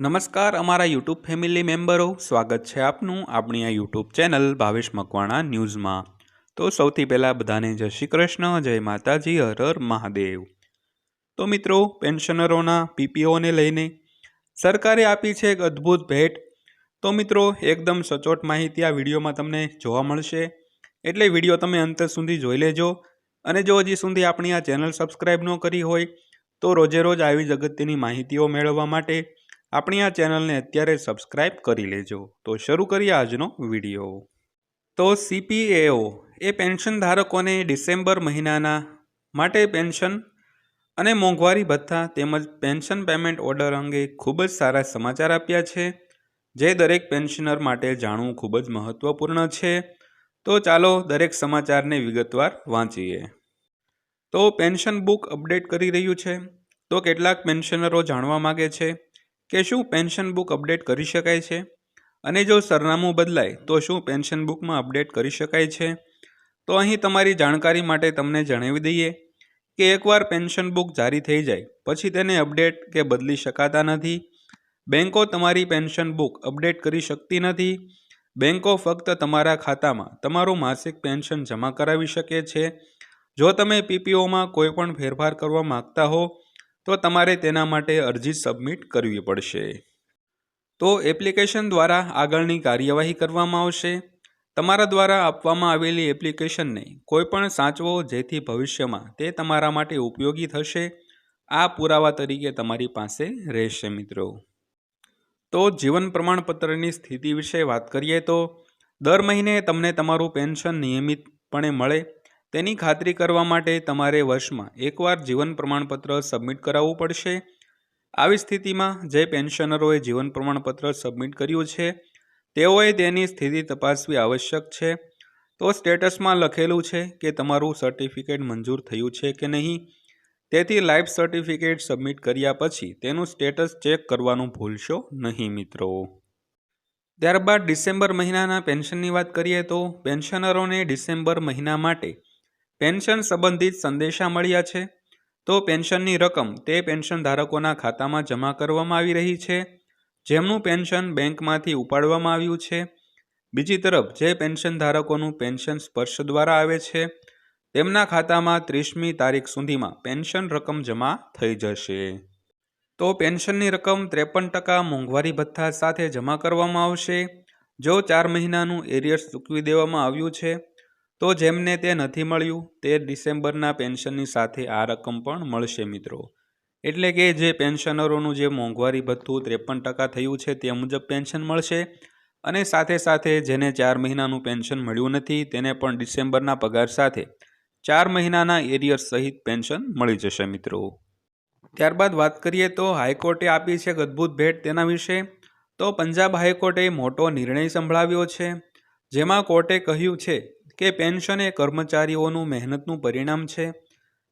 નમસ્કાર, અમારા YouTube family મેમ્બરો. સ્વાગત છે આપનું આપણી આ યુટ્યુબ ચેનલ ભાવેશ મકવાણા ન્યૂઝમાં. તો સૌથી પહેલાં બધાને જય શ્રી કૃષ્ણ, જય માતાજી, હર હર મહાદેવ. તો મિત્રો, પેન્શનરોના, પીપીઓને લઈને સરકારે આપી છે એક અદ્ભુત ભેટ. તો મિત્રો, એકદમ સચોટ માહિતી આ વિડીયોમાં તમને જોવા મળશે. એટલે વીડિયો તમે અંત સુધી જોઈ લેજો. અને જો હજી સુધી આપણી આ ચેનલ સબસ્ક્રાઈબ ન કરી હોય, તો રોજે રોજ આવી જ માહિતીઓ મેળવવા માટે આપણી આ ચેનલને અત્યારે સબસ્ક્રાઇબ કરી લેજો. તો શરૂ કરીએ આજનો વીડિયો. તો સીપીએઓ એ પેન્શન ધારકોને ડિસેમ્બર મહિનાના માટે પેન્શન અને મોંઘવારી ભથ્થા તેમજ પેન્શન પેમેન્ટ ઓર્ડર અંગે ખૂબ જ સારા સમાચાર આપ્યા છે, જે દરેક પેન્શનર માટે જાણવું ખૂબ જ મહત્ત્વપૂર્ણ છે. તો ચાલો દરેક સમાચારને વિગતવાર વાંચીએ. તો પેન્શન બુક અપડેટ કરી રહ્યું છે. તો કેટલાક પેન્શનરો જાણવા માગે છે કે શું પેન્શન બુક અપડેટ કરી શકાય છે? અને જો સરનામું બદલાય, તો શું પેન્શન બુકમાં અપડેટ કરી શકાય છે? તો અહીં તમારી જાણકારી માટે તમને જણાવી દઈએ કે એકવાર પેન્શન બુક જારી થઈ જાય, પછી તેને અપડેટ કે બદલી શકાતા નથી. બેન્કો તમારી પેન્શન બુક અપડેટ કરી શકતી નથી. બેન્કો ફક્ત તમારા ખાતામાં તમારું માસિક પેન્શન જમા કરાવી શકે છે. જો તમે પીપીઓમાં કોઈપણ ફેરફાર કરવા માગતા હો તો તમારે તેના માટે અરજી સબમિટ કરવી પડશે. તો એપ્લિકેશન દ્વારા આગળની કાર્યવાહી કરવામાં આવશે. તમારા દ્વારા આપવામાં આવેલી એપ્લિકેશનને કોઈપણ સાચવો જેથી ભવિષ્યમાં તે તમારા માટે ઉપયોગી થશે. આ પુરાવા તરીકે તમારી પાસે રહેશે મિત્રો. તો જીવન પ્રમાણપત્રની સ્થિતિ વિશે વાત કરીએ તો, દર મહિને તમને તમારું પેન્શન નિયમિતપણે મળે. તેની ખાતરી કરવા માટે તમારે વર્ષમાં એકવાર જીવન પ્રમાણપત્ર સબમિટ કરાવવું પડશે. આવી સ્થિતિમાં જે પેન્શનરોએ જીવન પ્રમાણપત્ર સબમિટ કર્યું છે, તેઓએ તેની સ્થિતિ તપાસવી આવશ્યક છે. તો સ્ટેટસમાં લખેલું છે કે તમારું સર્ટિફિકેટ મંજૂર થયું છે કે નહીં. તેથી લાઈફ સર્ટિફિકેટ સબમિટ કર્યા પછી તેનું સ્ટેટસ ચેક કરવાનું ભૂલશો નહીં મિત્રો. ત્યારબાદ ડિસેમ્બર મહિનાના પેન્શનની વાત કરીએ તો પેન્શનરોને ડિસેમ્બર મહિના માટે પેન્શન સંબંધિત સંદેશા મળ્યા છે? તો પેન્શનની રકમ તે પેન્શન ધારકોના ખાતામાં જમા કરવામાં આવી રહી છે. જેમનું પેન્શન બેંકમાંથી ઉપાડવામાં આવ્યું છે. બીજી તરફ, જે પેન્શન ધારકોનું પેન્શન સ્પર્શ દ્વારા આવે છે, તેમના ખાતામાં ત્રીસમી તારીખ સુધીમાં પેન્શન રકમ જમા થઈ જશે. તો પેન્શનની રકમ ત્રેપન ટકા મોંઘવારી ભથ્થા સાથે જમા કરવામાં આવશે. જો ચાર મહિનાનું એરિયર્સ ચૂકવી દેવામાં આવ્યું છે તો જેમને તે નથી મળ્યું, તે ડિસેમ્બરના પેન્શનની સાથે આ રકમ પણ મળશે મિત્રો. એટલે કે જે પેન્શનરોનું જે મોંઘવારી ભથ્થું ત્રેપન ટકા થયું છે તે મુજબ પેન્શન મળશે અને સાથે સાથે જેને ચાર મહિનાનું પેન્શન મળ્યું નથી તેને પણ ડિસેમ્બરના પગાર સાથે ચાર મહિનાના એરિયર સહિત પેન્શન મળી જશે મિત્રો. ત્યારબાદ વાત કરીએ તો હાઈકોર્ટે આપી છે એક અદ્ભુત ભેટ તેના વિશે. તો પંજાબ હાઈકોર્ટે મોટો નિર્ણય સંભળાવ્યો છે, જેમાં કોર્ટે કહ્યું છે કે પેન્શન એ કર્મચારીઓનું મહેનતનું પરિણામ છે?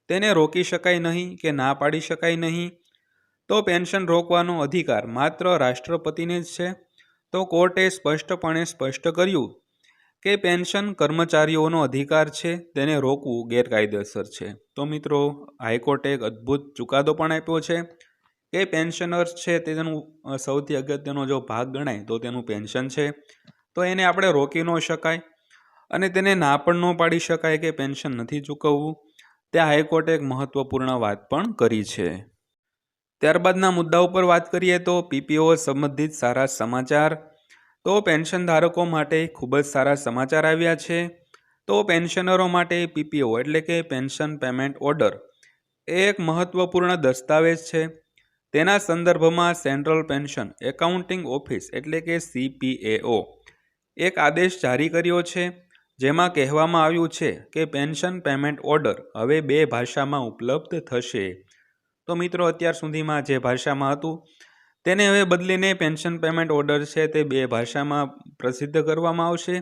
તેને રોકી શકાય નહીં કે ના પાડી શકાય નહીં? તો પેન્શન રોકવાનો અધિકાર માત્ર રાષ્ટ્રપતિને જ છે? તો કોર્ટે સ્પષ્ટપણે સ્પષ્ટ કર્યું કે પેન્શન કર્મચારીઓનો અધિકાર છે, તેને રોકવું ગેરકાયદેસર છે. તો મિત્રો, હાઈકોર્ટે એક અદ્ભુત ચુકાદો પણ આપ્યો છે કે પેન્શનર્સ છે તેનું સૌથી અગત્યનો જો ભાગ ગણાય તો તેનું પેન્શન છે. તો એને આપણે રોકી ન શકાય. અને તેને ના પણ ન પાડી શકાય કે પેન્શન નથી ચૂકવવું. તે હાઈકોર્ટે એક મહત્વપૂર્ણ વાત પણ કરી છે. ત્યારબાદના મુદ્દા ઉપર વાત કરીએ તો પીપીઓ સંબંધિત સારા સમાચાર. તો પેન્શન ધારકો માટે ખૂબ જ સારા સમાચાર આવ્યા છે. તો પેન્શનરો માટે પીપીઓ એટલે કે પેન્શન પેમેન્ટ ઓર્ડર એ એક મહત્વપૂર્ણ દસ્તાવેજ છે. તેના સંદર્ભમાં સેન્ટ્રલ પેન્શન એકાઉન્ટિંગ ઓફિસ એટલે કે સીપીએઓ એક આદેશ જારી કર્યો છે. જેમાં કહેવામાં આવ્યું છે કે પેન્શન પેમેન્ટ ઓર્ડર હવે બે ભાષામાં ઉપલબ્ધ થશે. તો મિત્રો, અત્યાર સુધીમાં જે ભાષામાં હતું, તેને હવે બદલીને પેન્શન પેમેન્ટ ઓર્ડર છે તે બે ભાષામાં પ્રસિદ્ધ કરવામાં આવશે,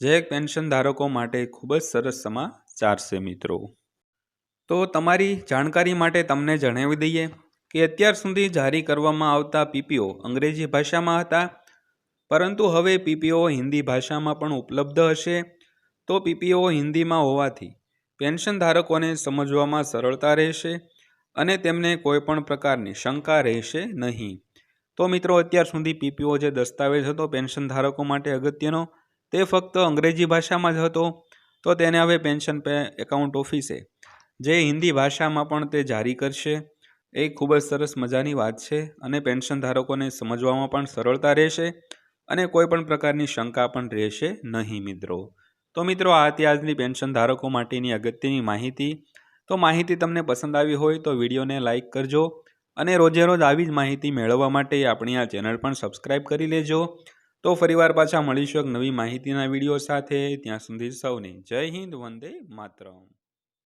જે પેન્શન ધારકો માટે ખૂબ જ સરસ સમાચાર છે મિત્રો. તો તમારી જાણકારી માટે તમને જણાવી દઈએ કે અત્યાર સુધી જારી કરવામાં આવતા પીપીઓ અંગ્રેજી ભાષામાં હતા, પરંતુ હવે પીપીઓ હિન્દી ભાષામાં પણ ઉપલબ્ધ હશે. તો પીપીઓ હિન્દીમાં હોવાથી પેન્શન ધારકોને સમજવામાં સરળતા રહેશે અને તેમને કોઈ પણ પ્રકારની શંકા રહેશે નહીં. તો મિત્રો, અત્યાર સુધી પીપીઓ જે દસ્તાવેજ હતો પેન્શન ધારકો માટે અગત્યનો, તે ફક્ત અંગ્રેજી ભાષામાં જ હતો. તો તેને હવે પેન્શન પે એકાઉન્ટ ઓફિસે, જે હિન્દી ભાષામાં પણ તે જારી કરશે. એ ખૂબ જ સરસ મજાની વાત છે અને પેન્શન ધારકોને સમજવામાં પણ સરળતા રહેશે અને કોઈપણ પ્રકારની શંકા પણ રહેશે નહીં મિત્રો. તો મિત્રો, આ હતી આજની પેન્શન ધારકો માટેની અગત્યની માહિતી. તો માહિતી તમને પસંદ આવી હોય તો વિડીયોને લાઇક કરજો અને રોજે રોજ આવી જ માહિતી મેળવવા માટે આપણી આ ચેનલ પણ સબસ્ક્રાઈબ કરી લેજો. તો ફરીવાર પાછા મળીશું એક નવી માહિતીના વીડિયો સાથે. ત્યાં સુધી સૌને જય હિન્દ, વંદે માતરમ.